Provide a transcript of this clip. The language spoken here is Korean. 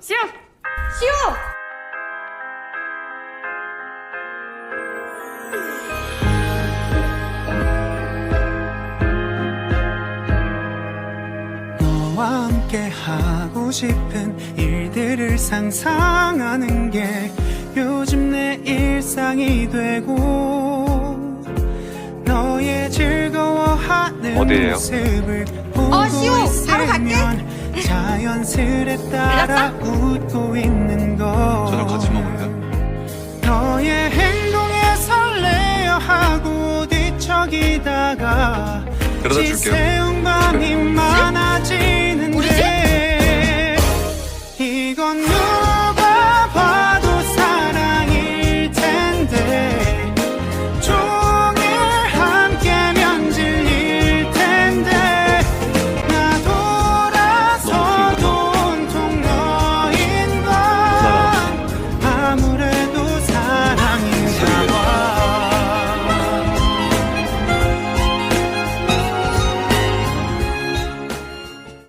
시우! 시우! 너와 함께 하고 싶은 일들을 상상하는 게 요즘 내 일상이 되고 너의 즐거워하는 어디예요? 모습을 보고 어, 시호, 바로 갈게. 있으면 자연스레 따라 웃고 있는 거 저녁 같이 먹을래요? 너의 행동에 설레어 하고 뒤척이다가 데려다 줄게요.